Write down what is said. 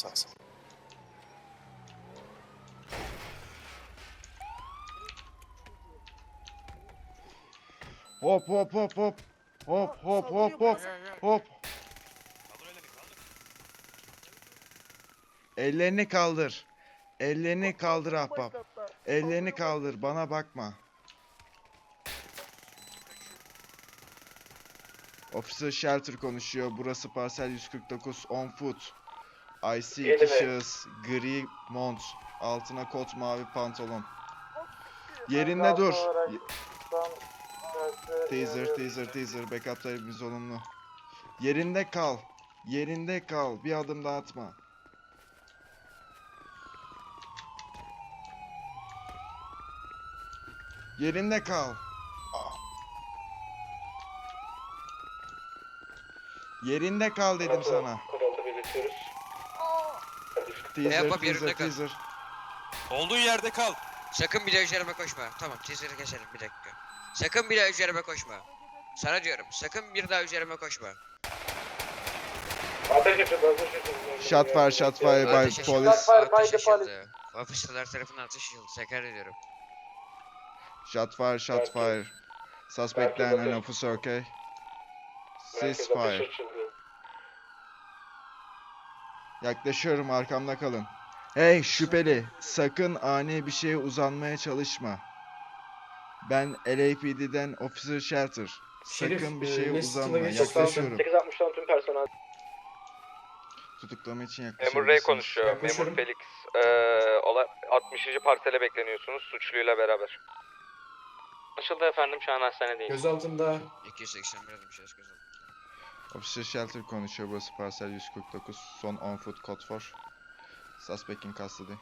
Sağ. Hop hop hop hop. Hop hop hop hop. Hop. Ellerini kaldır. Ellerini kaldır ahbap. Ellerini kaldır. Bana bakma. Officer Shelter konuşuyor. Burası parsel 149 on foot. I see iki şahıs. Gri mont. Altına kot mavi pantolon. Yerinde dur. Teaser, teaser, teaser. Backup talebimiz olumlu. Yerinde kal. Yerinde kal. Bir adım daha atma. Yerinde kal. Yerinde kal dedim sana. Teaser, yapma, bir teaser, yerinde kal. teaser. Olduğun yerde kal. Sakın bir daha üzerime koşma. Tamam teaser'ı keselim bir dakika. Sakın bir daha üzerime koşma. Sana diyorum sakın bir daha üzerime koşma. Shot fire, shot fire by Ateş açıldı. police. Ateş açıldı. Ofisler tarafından ateş açıldı. Tekrar ediyorum. Shot fire, shot fire. Suspect and an officer, okay? Ceasefire. Yaklaşıyorum arkamda kalın. Hey şüpheli, sakın ani bir şeye uzanmaya çalışma. Ben LAPD'den Officer Shelter. Şerif, Sakın bir e, şeye West uzanma. Yaklaşıyorum. 860'dan tüm personel. Tutuklama için Memur yaklaşabilirsiniz. Ray konuşuyor. Yaklaşıyorum. Memur Felix. Ee, olay 60. parsele bekleniyorsunuz suçluyla beraber. Anlaşıldı efendim şu an hastanedeyiz. Gözaltında 281 adım şahıs gözaltı. Officer Shelter konuşuyor. Burası parsel 149. Son on foot code for. Suspect in custody.